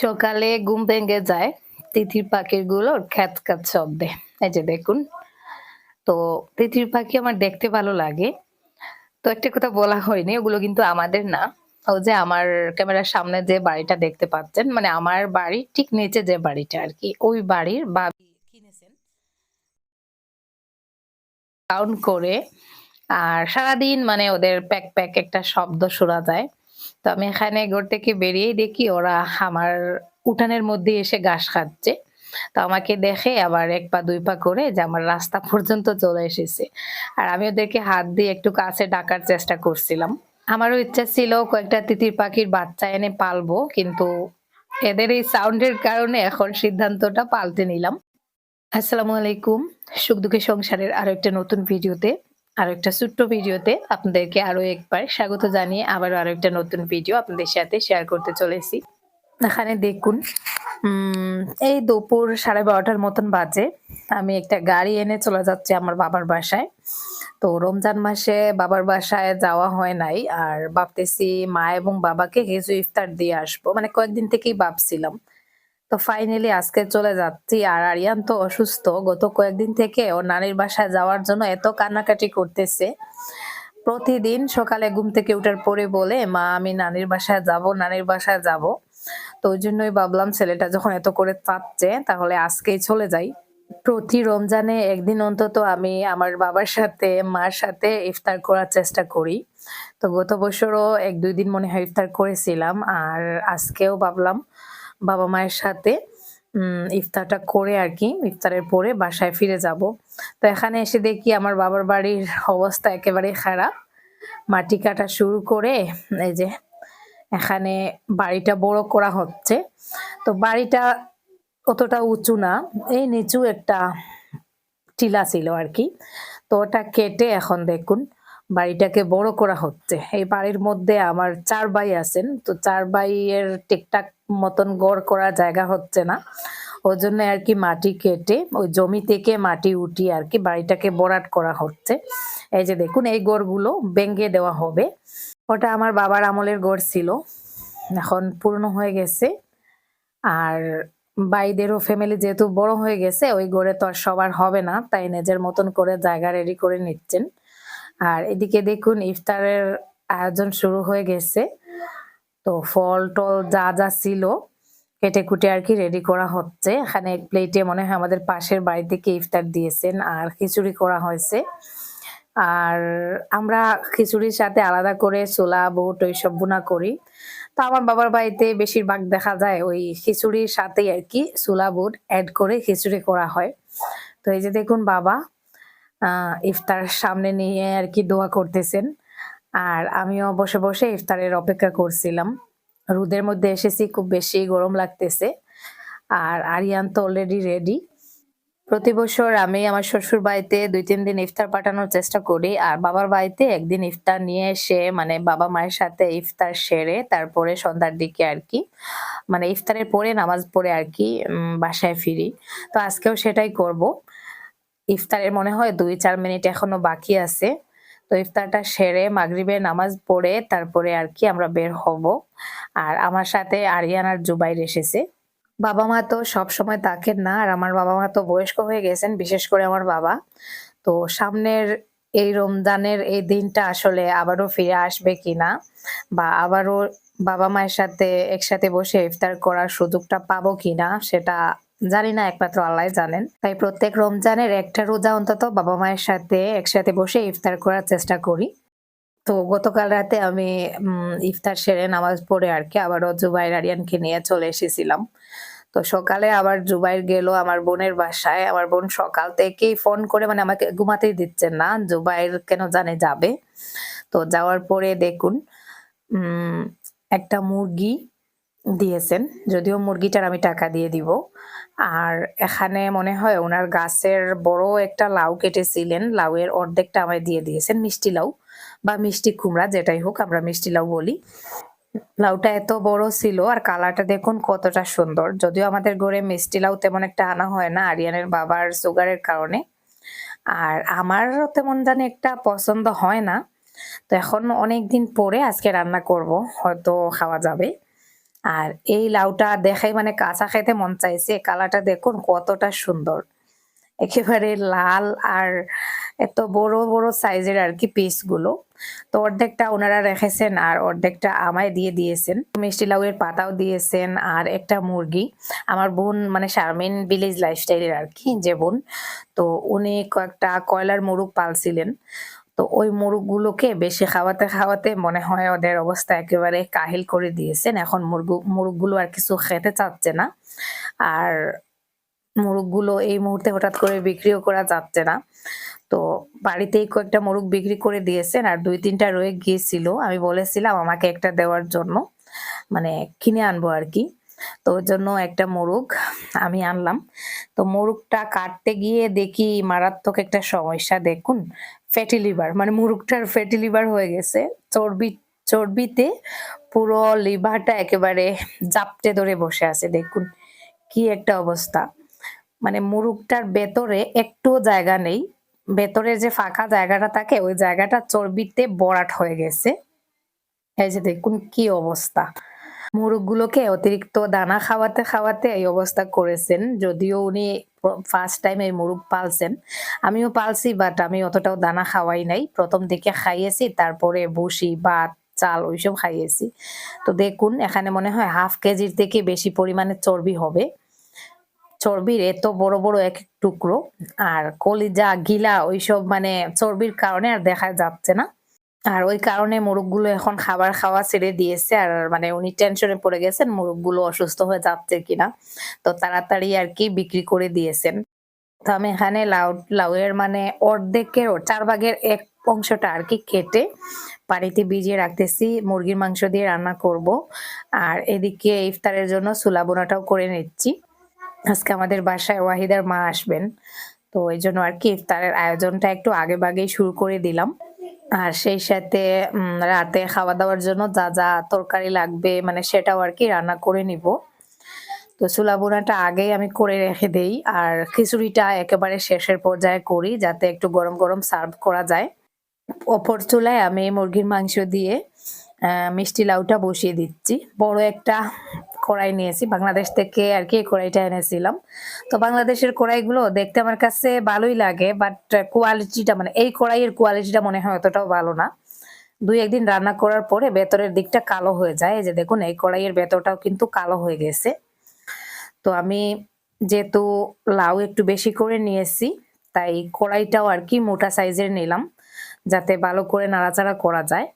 সকালে ঘুম ভেঙে যায়, তিথির পাখিগুলোর খ্যাত খ্যাত শব্দে। এই যে দেখুন, তো তিথির পাখি আমার দেখতে ভালো লাগে। তো একটা কথা বলা হয়নি, ওগুলো কিন্তু আমাদের না। ও যে আমার ক্যামেরার সামনে যে বাড়িটা দেখতে পাচ্ছেন মানে আমার বাড়ির ঠিক নিচে যে বাড়িটা আর কি, ওই বাড়ির বাবি কিনেছেন। কাউন্ট করে, আর সারাদিন মানে ওদের প্যাক প্যাক একটা শব্দ শোনা যায়। তো আমি এখানে ঘর থেকে বেরিয়েই দেখি ওরা আমার উঠানের মধ্যে এসে ঘাস খাচ্ছে। তো আমাকে দেখে আবার এক পা, দুই পা করে যে আমার রাস্তা পর্যন্ত চলে এসেছে। আর আমি ওদেরকে হাত দিয়ে একটু কাছে ডাকার চেষ্টা করছিলাম। আমারও ইচ্ছা ছিল কয়েকটা তিতির পাখির বাচ্চা এনে পালবো, কিন্তু এদের এই সাউন্ডের কারণে এখন সিদ্ধান্তটা পাল্টে নিলাম। আসসালামু আলাইকুম, সুখ দুঃখের সংসারের আরও একটা নতুন ভিডিওতে আরও একটা ছোট্ট ভিডিওতে আপনাদেরকে আরও একবার স্বাগত জানিয়ে আবারও আরও একটা নতুন ভিডিও আপনাদের সাথে শেয়ার করতে চলেছি। এখানে দেখুন এই দুপুর সাড়ে বারোটার মতন বাজে। আমি একটা গাড়ি এনে চলে যাচ্ছি আমার বাবার বাসায়। তো রমজান মাসে বাবার বাসায় যাওয়া হয় নাই, আর ভাবতেছি মা এবং বাবাকে কিছু ইফতার দিয়ে আসব। মানে কয়েকদিন থেকেই ভাবছিলাম। তো ফাইনালি আজকে চলে যাচ্ছি আর আরিয়ান তো অসুস্থ। গত কয়েকদিন থেকে ও নানির বাসায় যাওয়ার জন্য এত কান্নাকাটি করতেছে। প্রতিদিন সকালে ঘুম থেকে উঠার পরে বলে, মা, আমি নানির বাসায় যাব, নানির বাসায় যাব। তো ওই জন্যই ভাবলাম ছেলেটা যখন এত করে চাচ্ছে, তাহলে আজকেই চলে যাই। প্রতি রমজানে একদিন অন্তত আমি আমার বাবার সাথে, মার সাথে ইফতার করার চেষ্টা করি। তো গত বছরও এক দুই দিন মনে হয় ইফতার করেছিলাম, আর আজকেও ভাবলাম বাবা মায়ের সাথে ইফতারটা করে আর কি, ইফতারের পরে বাসায় ফিরে যাব। তো এখানে এসে দেখি আমার বাবার বাড়ির অবস্থা একেবারে খারাপ। মাটি কাটা শুরু করে এই যে এখানে বাড়িটা বড় করা হচ্ছে। তো বাড়িটা অতটা উঁচু না, এই নিচু একটা টিলা ছিল আর কি। তো ওটা কেটে এখন দেখুন বাড়িটাকে বড় করা হচ্ছে। এই বাড়ির মধ্যে আমার চার ভাই আছেন, তো চার ভাইয়ের ঠিকঠাক মতন গড় করার জায়গা হচ্ছে না। ওই জন্য আর কি মাটি কেটে, ওই জমি থেকে মাটি উঠিয়ে আর কি বাড়িটাকে বরাট করা হচ্ছে। এই যে দেখুন, এই গড়গুলো ভেঙে দেওয়া হবে। ওটা আমার বাবার আমলের গড় ছিল। এখন পূর্ণ হয়ে গেছে। আর ভাইদেরও ফ্যামিলি যেহেতু বড় হয়ে গেছে, ওই গড়ে তো আর সবার হবে না। তাই নিজের মতন করে জায়গা রেডি করে নিচ্ছেন। আর এদিকে দেখুন, ইফতারের আয়োজন শুরু হয়ে গেছে। তো ফল টল যা যা ছিল কেটে কুটে আর কি রেডি করা হচ্ছে। এখানে এক প্লেটে মনে হয় আমাদের পাশের বাড়ি থেকে ইফতার দিয়েছেন আর খিচুড়ি করা হয়েছে। আর আমরা খিচুড়ির সাথে আলাদা করে ছোলা, বুট ওইসব বুনা করি। তো আমার বাবার বাড়িতে বেশিরভাগ দেখা যায় ওই খিচুড়ির সাথেই আর কি ছোলা, বুট অ্যাড করে খিচুড়ি করা হয়। তো এই যে দেখুন বাবা ইফতার সামনে নিয়ে আর কি দোয়া করতেছেন। আর আমিও বসে বসে ইফতারের অপেক্ষা করছিলাম। রোদের মধ্যে এসেছি, খুব বেশি গরম লাগতেছে। আর আরিয়ান তো অলরেডি রেডি প্রতি বছর আমি আমার শ্বশুর বাড়িতে দুই, তিন দিন ইফতার পাঠানোর চেষ্টা করি। আর বাবার বাড়িতে একদিন ইফতার নিয়ে এসে মানে বাবা মায়ের সাথে ইফতার সেরে তারপরে সন্ধ্যার দিকে আর কি মানে ইফতারের পরে, নামাজ পড়ে আর কি বাসায় ফিরি। তো আজকেও সেটাই করব। ইফতারের মনে হয় দুই, চার মিনিট এখনও বাকি আছে। তো ইফতারটা সেরে মাগরিবের নামাজ পড়ে তারপরে আর কি আমরা বের হব। আর আমার সাথে আরিয়ান আর জুবাইর এসেছে। বাবা মা তো সব সময় থাকেন না, আর আমার বাবা মা তো বয়স্ক হয়ে গেছেন, বিশেষ করে আমার বাবা। তো সামনের এই রমজানের এই দিনটা আসলে আবারও ফিরে আসবে কিনা বা আবারও বাবা মায়ের সাথে একসাথে বসে ইফতার করার সুযোগটা পাবো কিনা, সেটা জানি না, একমাত্র আল্লাহ জানেন। তাই প্রত্যেক রমজানের একটা রোজা অন্তত বাবা মায়ের সাথে একসাথে বসে ইফতার করার চেষ্টা করি। তো গতকাল রাতে আমি ইফতার সেরে নামাজ পড়ে আর কি আবারও জুবাইর আরিয়ানকে নিয়ে চলে এসেছিলাম। তো সকালে আবার জুবাইর গেল আমার বোনের বাসায়। আমার বোন সকাল থেকেই ফোন করে মানে আমাকে ঘুমাতেই দিচ্ছেন না, জুবাইর কেন জানে যাবে। তো যাওয়ার পরে দেখুন একটা মুরগি দিয়েছেন, যদিও মুরগিটার আমি টাকা দিয়ে দিব। আর এখানে মনে হয় ওনার গাছের বড় একটা লাউ কেটেছিলেন, লাউয়ের অর্ধেকটা আমায় দিয়ে দিয়েছেন, মিষ্টি লাউ বা মিষ্টি কুমড়া, যেটাই হোক আমরা মিষ্টি লাউ বলি। লাউটা এত বড় ছিল আর কালারটা দেখুন কতটা সুন্দর। যদিও আমাদের ঘরে মিষ্টি লাউ তেমন একটা আনা হয় না, আরিয়ানের বাবার সুগারের কারণে। আর আমারও তেমন জানি একটা পছন্দ হয় না। তো এখন অনেক দিন পরে আজকে রান্না করব, হয়তো খাওয়া যাবে। আর এই লাউটা দেখাই মানে কাঁচা খেতে মন চাইছে কালারটা দেখুন কতটা সুন্দর। একেবারে লাল আর এত বড় বড় সাইজের আর কি পিসগুলো তো অর্ধেকটা ওনারা রেখেছেন আর অর্ধেকটা আমায় দিয়ে দিয়েছেন। মিষ্টি লাউয়ের পাতাও দিয়েছেন আর একটা মুরগি। আমার বোন মানে শারমিন ভিলেজ লাইফস্টাইলের আর কি যে বোন। তো উনি কয়েকটা কয়লার মুরগ পালছিলেন। তো ওই মুরগগুলোকে বেশি খাওয়াতে খাওয়াতে মনে হয় ওদের অবস্থা একেবারে কাহিল করে দিয়েছেন। এখন মুরগ, মুরগগুলো আর কিছু খেতে চাচ্ছে না। আর মোরগগুলো এই মুহূর্তে হঠাৎ করে বিক্রিও করা যাচ্ছে না। তো বাড়িতেই কয়েকটা মোরগ বিক্রি করে দিয়েছেন আর দুই তিনটা রয়ে গিয়েছিল। আমি বলেছিলাম আমাকে একটা দেওয়ার জন্য মানে কিনে আনব আর কি। তো ওর জন্য একটা মোরগ আমি আনলাম। তো মোরগটা কাটতে গিয়ে দেখি মারাত্মক একটা সমস্যা। দেখুন ফ্যাটি লিভার মানে মুরগটার ফ্যাটি লিভার হয়ে গেছে। চর্বি, চর্বিতে পুরো লিভারটা একেবারে জাপটে ধরে বসে আছে। দেখুন, কি একটা অবস্থা। মানে মুরগটার ভেতরে একটু জায়গা নেই। ভেতরে যে ফাঁকা জায়গাটা থাকে, ওই জায়গাটা চর্বিতে বরাট হয়ে গেছে। এই যে দেখুন, কি অবস্থা। মুরগগুলোকে অতিরিক্ত দানা খাওয়াতে খাওয়াতে এই অবস্থা করেছেন। যদিও উনি ফার্স্ট টাইম এই মুরগ পালছেন। আমিও পালছি বাট আমি অতটাও দানা খাওয়াই নাই। প্রথম দিকে খাইয়েছি, তারপরে বসি ভাত, চাল ওইসব খাইয়েছি। তো দেখুন, এখানে মনে হয় হাফ কেজির থেকে বেশি পরিমাণে চর্বি হবে। চর্বির এত বড় বড় এক এক টুকরো, আর কলিজা, গিলা ওইসব মানে চর্বির কারণে আর দেখা যাচ্ছে না। আর ওই কারণে মোরগগুলো এখন খাবার খাওয়া ছেড়ে দিয়েছে, আর মানে উনি টেনশনে পড়ে গেছেন, মোরগগুলো অসুস্থ হয়ে যাচ্ছে কিনা। তো তাড়াতাড়ি আর কি বিক্রি করে দিয়েছেন। তো আমি এখানে লাউ, লাউয়ের মানে অর্ধেকের চার ভাগের এক অংশটা আর কি কেটে পানিতে ভিজিয়ে রাখতেছি, মুরগির মাংস দিয়ে রান্না করব। আর এদিকে ইফতারের জন্য সুলা বোনাটাও করে নিচ্ছি। আজকে আমাদের বাসায় ওয়াহিদার মা আসবেন। তো এই জন্য আর কি ইফতারের আয়োজনটা একটু আগে বাগেই শুরু করে দিলাম। আর সেই সাথে রাতে খাওয়া দাওয়ার জন্য যা যা তরকারি লাগবে মানে সেটাও আর কি রান্না করে নিব। তো চুলা বোনাটা আগেই আমি করে রেখে দেই আর খিচুড়িটা একেবারে শেষের পর্যায়ে করি যাতে একটু গরম গরম সার্ভ করা যায়। অপর চুলায় আমি মুরগির মাংস দিয়ে মিষ্টি লাউটা বসিয়ে দিচ্ছি। বড় একটা কড়াই নিয়েছি, বাংলাদেশ থেকে আর কি কড়াইটা এনেছিলাম। তো বাংলাদেশের কড়াইগুলো দেখতে আমার কাছে ভালোই লাগে বাট কোয়ালিটিটা মানে এই কড়াইয়ের কোয়ালিটিটা মনে হয় অতটাও ভালো না। দুই, একদিন রান্না করার পরে ভেতরের দিকটা কালো হয়ে যায়। এই যে দেখুন, এই কড়াইয়ের ভেতরটাও কিন্তু কালো হয়ে গেছে। তো আমি যেহেতু লাউ একটু বেশি করে নিয়েছি, তাই কড়াইটাও আর কি মোটা সাইজের নিলাম, যাতে ভালো করে নাড়াচাড়া করা যায়।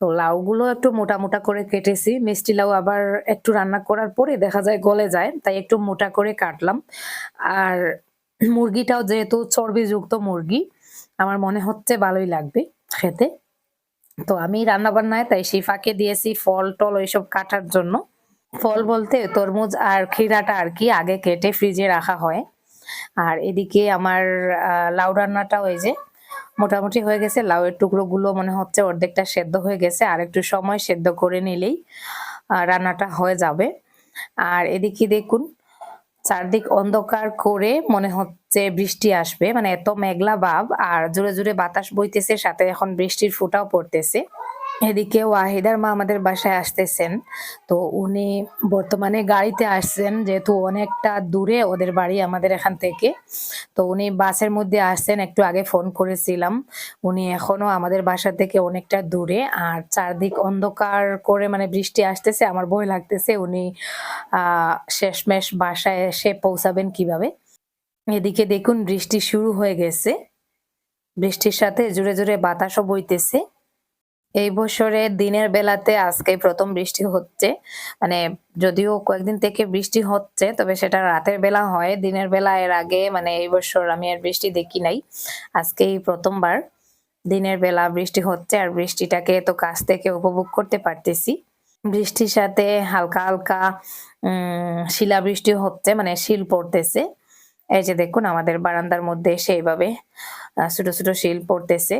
তো লাউগুলো একটু মোটা মোটা করে কেটেছি। মিষ্টি লাউ আবার একটু রান্না করার পরে দেখা যায় গলে যায়, তাই একটু মোটা করে কাটলাম। আর মুরগিটাও যেহেতু চর্বিযুক্ত মুরগি, আমার মনে হচ্ছে ভালোই লাগবে খেতে। তো আমি রান্না বান্নায় তাই শিফাকে দিয়েছি ফল টল ওইসব কাটার জন্য। ফল বলতে তরমুজ আর ক্ষীরাটা আর কি আগে কেটে ফ্রিজে রাখা হয়। আর এদিকে আমার লাউ রান্নাটা ওই যে মোটামুটি হয়ে গেছে। লাউয়ের টুকরোগুলো মনে হচ্ছে অর্ধেকটা সেদ্ধ হয়ে গেছে। আর একটু সময় সেদ্ধ করে নিলেই রান্নাটা হয়ে যাবে। আর এদিকে দেখুন, চারদিক অন্ধকার করে মনে হচ্ছে বৃষ্টি আসবে। মানে এত মেঘলা ভাব আর জোরে জোরে বাতাস বইতেছে, সাথে এখন বৃষ্টির ফুটাও পড়তেছে। এদিকে ওয়াহিদার মা আমাদের বাসায় আসতেছেন। তো উনি বর্তমানে গাড়িতে আসছেন, যেহেতু অনেকটা দূরে ওদের বাড়ি আমাদের এখান থেকে। তো উনি বাসের মধ্যে আসছেন, একটু আগে ফোন করেছিলাম। উনি এখনও আমাদের বাসা থেকে অনেকটা দূরে, আর চারদিক অন্ধকার করে মানে বৃষ্টি আসতেছে, আমার ভয় লাগতেছে উনি শেষমেশ বাসায় এসে পৌঁছাবেন কীভাবে। এদিকে দেখুন বৃষ্টি শুরু হয়ে গেছে। বৃষ্টির সাথে জোরে জোরে বাতাসও বইতেছে। এই বছরে দিনের বেলাতে আজকে প্রথম বৃষ্টি হচ্ছে। মানে যদিও কয়েকদিন থেকে বৃষ্টি হচ্ছে, তবে সেটা রাতের বেলা হয়। দিনের বেলা এর আগে মানে এই বছর আমি আর বৃষ্টি দেখি নাই। আজকেই প্রথমবার দিনের বেলা বৃষ্টি হচ্ছে আর বৃষ্টিটাকে তো কাছ থেকে উপভোগ করতে পারতেছি। বৃষ্টির সাথে হালকা হালকা শিলা বৃষ্টি হচ্ছে মানে শিল পড়তেছে। এই যে দেখুন, আমাদের বারান্দার মধ্যে সেইভাবে ছোট ছোট শিল পড়তেছে।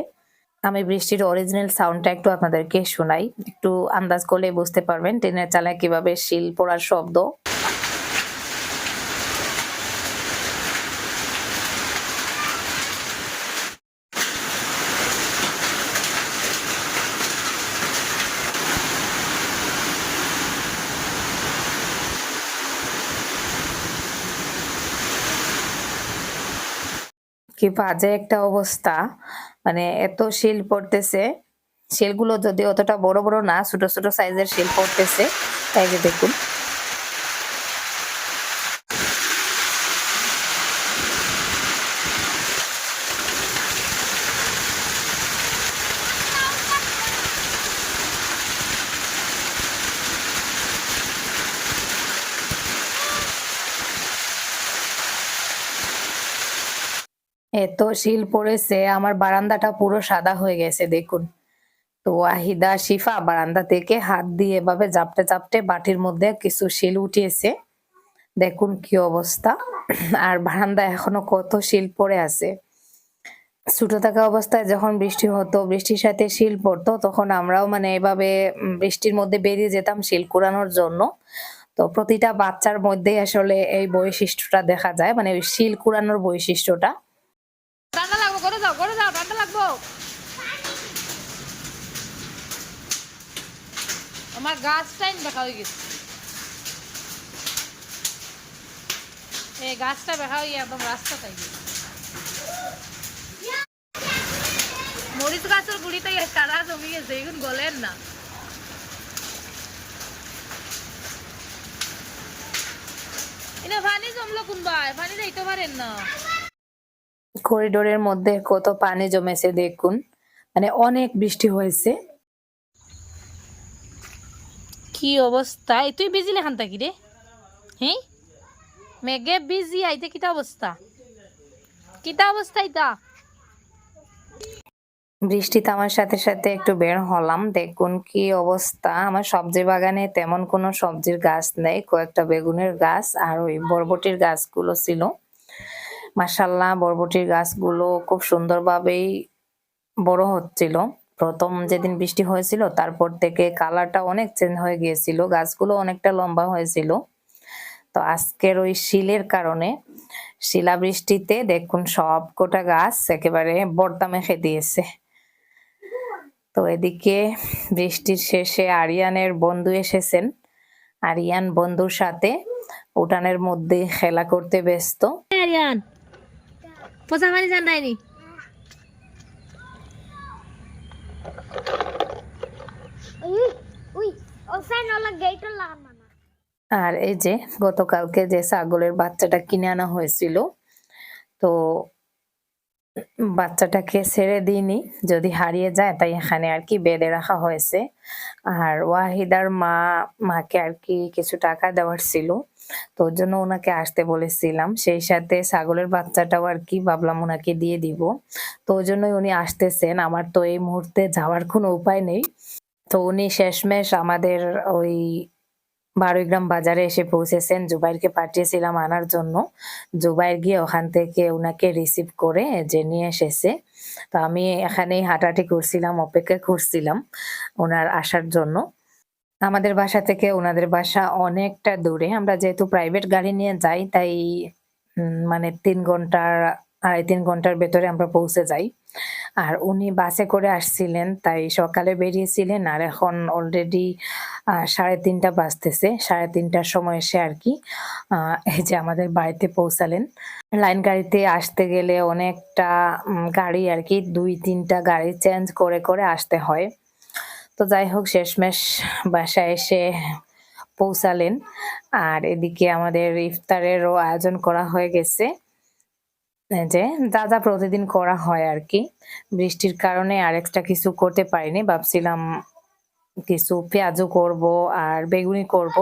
আমি বৃষ্টির অরিজিনাল সাউন্ডটা একটু আপনাদেরকে শোনাই। একটু আন্দাজ করলে বুঝতে পারবেন ট্রেনের চালায় কীভাবে শিল পড়ার শব্দ। কি বাজে একটা অবস্থা। মানে এত শিল পড়তেছে। শিলগুলো যদি অতটা বড় বড় না, ছোট ছোট সাইজের শিল পড়তেছে। তাই যে দেখুন। এত শিল পড়েছে, আমার বারান্দাটা পুরো সাদা হয়ে গেছে, দেখুন। তো ওয়াহিদা, শিফা বারান্দা থেকে হাত দিয়ে এভাবে জাপটে জাপটে বাটির মধ্যে কিছু শিল উঠিয়েছে। দেখুন কি অবস্থা। আর বারান্দা এখনও কত শিল পড়ে আছে। ছোট থাকা অবস্থায় যখন বৃষ্টি হতো, বৃষ্টির সাথে শিল পড়তো, তখন আমরাও মানে এভাবে বৃষ্টির মধ্যে বেরিয়ে যেতাম শিল কুড়ানোর জন্য। তো প্রতিটা বাচ্চার মধ্যে আসলে এই বৈশিষ্ট্যটা দেখা যায় মানে শিল কুড়ানোর বৈশিষ্ট্যটা ঠান্ডা লাগবো করে যাও করে যাও ঠান্ডা লাগবো আমার গাছটাই দেখা হয়ে গেছে। এই গাছটা দেখা হয়ে একদম রাস্তাটাই গেছে। মরিচ গাছের গুড়িতে কাদা জমি গেছে এখন গলেন না। এটা পানি জমলো কোনবাই পানি যাইতে পারেন না। করিডোরের মধ্যে কত পানি জমেছে দেখুন। মানে অনেক বৃষ্টি হয়েছে। কি অবস্থা? এই, তুই বিজি খান থাকি রে। হ্যাঁ মেঘে বিজি আইতে কিতা অবস্থা? কিতা অবস্থা ইতা বৃষ্টি থামার সাথে সাথে একটু বের হলাম। দেখুন কি অবস্থা। আমার সবজি বাগানে তেমন কোনো সবজির গাছ নেই, কয়েকটা বেগুনের গাছ আর ওই বরবটির গাছগুলো ছিল। মাসাল্লাহ বরবটির গাছগুলো খুব সুন্দরভাবেই বড় হচ্ছিল। প্রথম যেদিন বৃষ্টি হয়েছিল, তারপর থেকে কালারটা অনেক চেঞ্জ হয়ে গিয়েছিল, গাছগুলো অনেকটা লম্বা হয়েছিল। তো আজকের ওই শিলের কারণে শিলাবৃষ্টিতে দেখুন সব কটা গাছ একেবারে বর্দা মেখে দিয়েছে তো এদিকে বৃষ্টির শেষে আরিয়ানের বন্ধু এসেছেন। আরিয়ান বন্ধুর সাথে উঠানের মধ্যে খেলা করতে ব্যস্ত। আরিয়ান। পোষা পানি আর এই যে গতকালকে যে ছাগলের বাচ্চাটা কিনে আনা হয়েছিল, তো বাচ্চাটাকে ছেড়ে দিইনি, যদি হারিয়ে যায় তাই এখানে আর কি বেঁধে রাখা হয়েছে। আর ওয়াহিদার মা, মাকে আর কি কিছু টাকা দেওয়ার ছিল। তো ওর জন্য ওনাকে আসতে বলেছিলাম। সেই সাথে ছাগলের বাচ্চাটাও আর কি ভাবলাম ওনাকে দিয়ে দিব। তো ওই জন্যই উনি আসতেছেন। আমার তো এই মুহূর্তে যাওয়ার কোনো উপায় নেই। তো উনি শেষমেশ আমাদের ওই বারোইগ্রাম বাজারে এসে পৌঁছেছেন। জুবাইরকে পাঠিয়েছিলাম আনার জন্য। জুবাইর গিয়ে ওখান থেকে ওনাকে রিসিভ করে যে নিয়ে এসেছে। তো আমি এখানেই হাঁটাহাঁটি করছিলাম, অপেক্ষা করছিলাম ওনার আসার জন্য। আমাদের বাসা থেকে ওনাদের বাসা অনেকটা দূরে। আমরা যেহেতু প্রাইভেট গাড়ি নিয়ে যাই, তাই মানে তিন ঘণ্টার, আড়াই তিন ঘণ্টার ভেতরে আমরা পৌঁছে যাই। আর উনি বাসে করে আসছিলেন, তাই সকালে বেরিয়েছিলেন আর এখন অলরেডি সাড়ে তিনটা বাজতেছে। সাড়ে তিনটার সময় এসে আর কি এই যে আমাদের বাড়িতে পৌঁছালেন। লাইন গাড়িতে আসতে গেলে অনেকটা গাড়ি আর কি, দুই তিনটা গাড়ি চেঞ্জ করে করে আসতে হয়। তো যাই হোক শেষমেশ বাসায় এসে পৌঁছালেন। আর এদিকে আমাদের ইফতারেরও আয়োজন করা হয়ে গেছে। যে, যা যা প্রতিদিন করা হয় আর কি। বৃষ্টির কারণে আর এক্সট্রা কিছু করতে পারিনি, ভাবছিলাম কিছু পেঁয়াজও করব আর বেগুনি করব।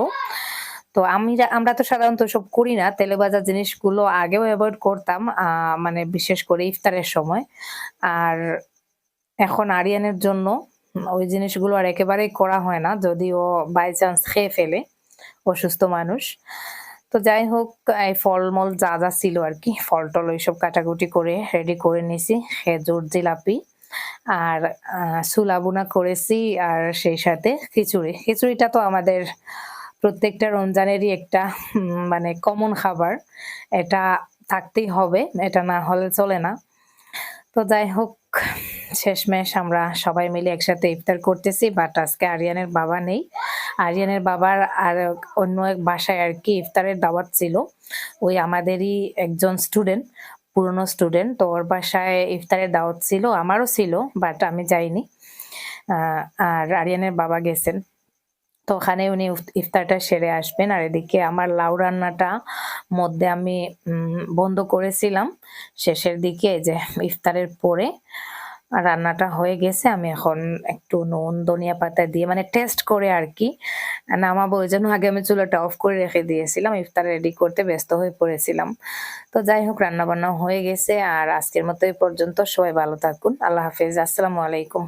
তো আমি আমরা তো সাধারণত সব করি না তেলে ভাজা জিনিসগুলো আগেও অ্যাভয়েড করতাম মানে বিশেষ করে ইফতারের সময়। আর এখন আরিয়ানের জন্য ওই জিনিসগুলো আর একেবারেই করা হয় না যদিও বাই চান্স খেয়ে ফেলে অসুস্থ মানুষ। তো যাই হোক এই ফলমূল যা যা ছিল আর কি ফল টল ওইসব কাটাকুটি করে রেডি করে নিয়েছি খেজুর জিলাপি আর আহ, সুলা বুনা করেছি আর সেই সাথে খিচুড়ি। খিচুড়িটা তো আমাদের প্রত্যেকটা রমজানেরই একটা মানে কমন খাবার। এটা থাকতেই হবে এটা না হলে চলে না। তো যাই হোক শেষমেশ আমরা সবাই মিলে একসাথে ইফতার করতেছি বাট আজকে আরিয়ানের বাবা নেই। আরিয়ানের বাবার আর অন্য এক বাসায় আর কি ইফতারের দাওয়াত ছিল। ওই আমাদেরই একজন স্টুডেন্ট পুরনো স্টুডেন্ট তো ওর বাসায় ইফতারের দাওয়াত ছিল, আমারও ছিল বাট আমি যাইনি। আর আরিয়ানের বাবা গেছেন। তো ওখানে উনি ইফতারটা সেরে আসবেন। আর এদিকে আমার লাউ রান্নাটা মধ্যে আমি বন্ধ করেছিলাম। শেষের দিকে যে ইফতারের পরে রান্নাটা হয়ে গেছে, আমি এখন একটু নুন, ধনিয়া পাতা দিয়ে মানে টেস্ট করে আর কি, নামাবো। ওই জন্য আগে আমি চুলাটা অফ করে রেখে দিয়েছিলাম, ইফতার রেডি করতে ব্যস্ত হয়ে পড়েছিলাম। তো যাই হোক রান্না বান্না হয়ে গেছে, আর আজকের মতো এই পর্যন্ত সবাই ভালো থাকুন, আল্লাহ হাফেজ, আসসালামু আলাইকুম।